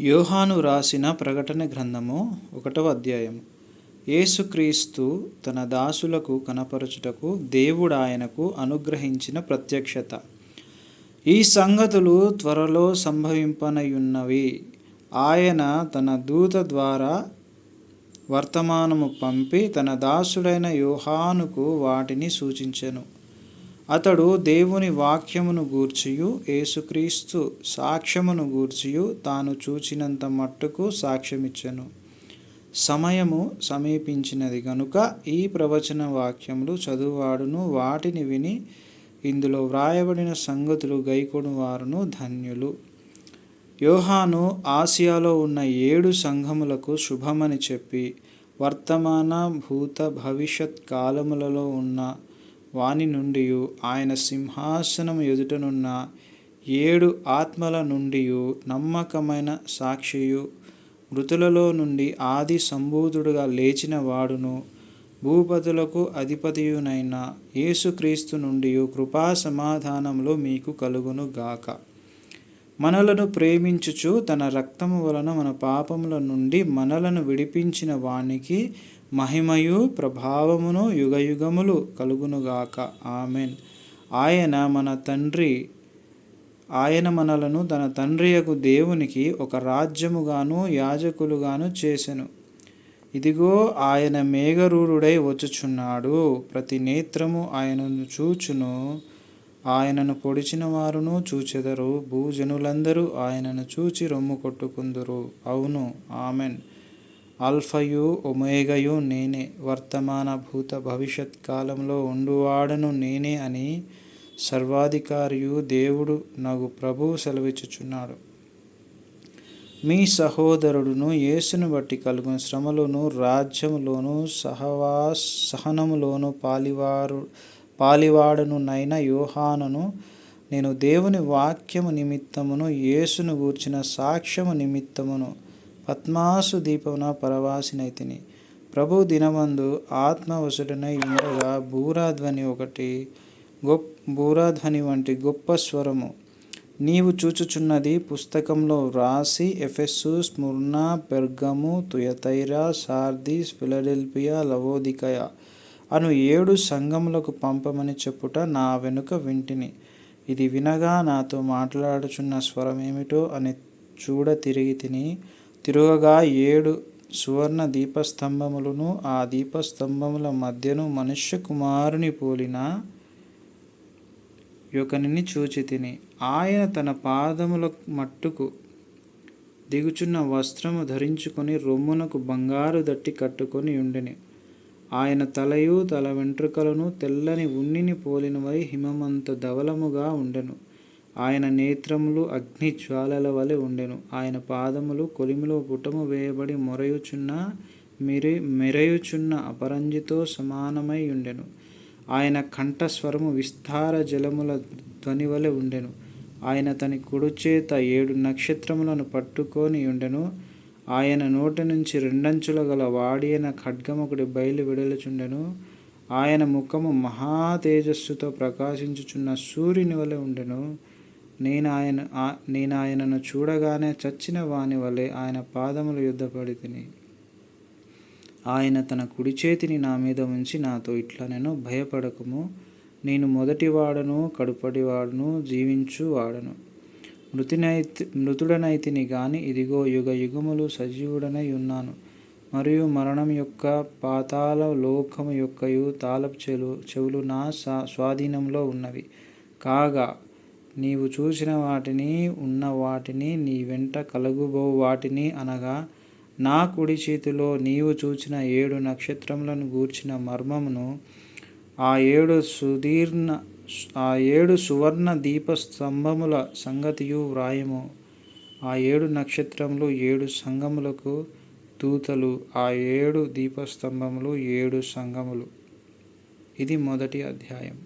యోహాను రాసిన ప్రకటన గ్రంథము ఒకటవ అధ్యాయం యేసుక్రీస్తు తన దాసులకు కనపరచుటకు దేవుడు ఆయనకు అనుగ్రహించిన ప్రత్యక్షత. ఈ సంగతులు త్వరలో సంభవింపనయున్నవి. ఆయన తన దూత ద్వారా వర్తమానము పంపి తన దాసుడైన యోహానుకు వాటిని సూచించెను. అతడు దేవుని వాక్యమును గూర్చియు యేసుక్రీస్తు సాక్ష్యమును గూర్చియు తాను చూచినంత మట్టుకు సాక్ష్యమిచ్చెను. సమయము సమీపించినది గనుక ఈ ప్రవచన వాక్యములు చదువువాడును వాటిని విని ఇందులో వ్రాయబడిన సంగతులు గైకొను వారును ధన్యులు. యోహాను ఆసియాలో ఉన్న ఏడు సంఘములకు శుభమని చెప్పి వర్తమాన భూత భవిష్యత్ కాలములలో ఉన్న వాని నుండి ఆయన సింహాసనం ఎదుటనున్న ఏడు ఆత్మల నుండి నమ్మకమైన సాక్షియు. మృతులలో నుండి ఆది సంభూతుడుగా లేచిన వాడును. భూపతులకు అధిపతియునైన యేసుక్రీస్తు నుండి కృపా సమాధానములు మీకు కలుగును గాక. మనలను ప్రేమించుచు తన రక్తము వలన మన పాపముల నుండి మనలను విడిపించిన వానికి మహిమయు ప్రభావమును యుగయుగములు కలుగునుగాక. ఆమెన్. ఆయన మన తండ్రి ఆయన మనలను తన తండ్రియకు దేవునికి ఒక రాజ్యముగాను యాజకులుగాను చేసెను. ఇదిగో ఆయన మేఘరూరుడై వచ్చుచున్నాడు. ప్రతి నేత్రము ఆయనను చూచును. ఆయనను పొడిచిన వారును చూచెదరు. భూజనులందరూ ఆయనను చూచి రొమ్ము కొట్టుకుందురు. అవును ఆమెన్. అల్ఫయు ఒమేగయు నేనే. వర్తమాన భూత భవిష్యత్ కాలంలో ఉండువాడను నేనే అని సర్వాధికారియు దేవుడు నగు ప్రభు సెలవిచ్చుచున్నాడు. మీ సహోదరుడును యేసును బట్టి కలుగున. శ్రమలోను రాజ్యములోను సహవా సహనములోను పాలివారు పాలివాడను నైన యోహానును నేను దేవుని వాక్యము నిమిత్తమును యేసును గూర్చిన సాక్ష్యము నిమిత్తమును పద్మాసు దీపమున పరవాసినైతిని. ప్రభు దినమందు ఆత్మవసుడనై ఉండగా బూరాధ్వని ఒకటి గొప్ప బూరాధ్వని వంటి గొప్ప స్వరము. నీవు చూచుచున్నది పుస్తకంలో వ్రాసి Ephesus Smyrna Pergamum Thyatira Sardis Philadelphia Laodicea. అను ఏడు సంఘములకు పంపమని చెప్పుట నా వెనుక వింటిని. ఇది వినగా నాతో మాట్లాడుచున్న స్వరమేమిటో అని చూడ తిరిగి తిని తిరుగగా ఏడు సువర్ణ దీపస్తంభములను ఆ దీపస్తంభముల మధ్యను మనుష్య కుమారుని పోలిన యొకనిని చూచి తిని ఆయన తన పాదముల మట్టుకు దిగుచున్న వస్త్రము ధరించుకొని రొమ్మునకు బంగారు దట్టి కట్టుకొని ఉండిని. ఆయన తలయు తల వెంట్రుకలను తెల్లని ఉన్నిని పోలినవై హిమమంత ధవలముగా ఉండెను. ఆయన నేత్రములు అగ్ని జ్వాలల వలె ఉండెను. ఆయన పాదములు కొలిమిలో పుటము వేయబడి మొరయుచున్న మిరి మెరయుచున్న అపరంజితో సమానమై ఉండెను. ఆయన కంఠస్వరము విస్తార జలముల ధ్వని వలె ఉండెను. ఆయన తన కుడుచేత ఏడు నక్షత్రములను పట్టుకొని ఉండెను. ఆయన నోటి నుంచి రెండంచుల గల వాడియన ఖడ్గమొకటి బయలు విడలుచుండెను ఆయన ముఖము మహా తేజస్సుతో ప్రకాశించుచున్న సూర్యుని వలె ఉండెను. నేను ఆయన నేను ఆయనను చూడగానే చచ్చిన వాని వలె ఆయన పాదములు యుద్ధపడి తిని ఆయన తన కుడి చేతిని నా మీద ఉంచి నాతో ఇట్లా నేను భయపడకము. నేను మొదటివాడను కడుపటివాడను జీవించు వాడను మృతినైతి మృతుడనైతిని గాని ఇదిగో యుగ యుగములు సజీవుడనై ఉన్నాను. మరియు మరణం యొక్క పాతాల లోకము యొక్కయు తాళపు చెలు చెవులు నా స్వాధీనంలో ఉన్నవి. కాగా నీవు చూసిన వాటిని ఉన్న వాటిని నీ వెంట కలుగుబో వాటిని అనగా నా కుడి చేతిలో నీవు చూచిన ఏడు నక్షత్రములను గూర్చిన మర్మమును ఆ ఏడు సుదీర్ణ ఆ ఏడు సువర్ణ దీప స్తంభముల సంగతియు వ్రాయము. ఆ ఏడు నక్షత్రములు ఏడు సంగములకు దూతలు ఆ ఏడు దీపస్తంభములు ఏడు సంగములు. ఇది మొదటి అధ్యాయం.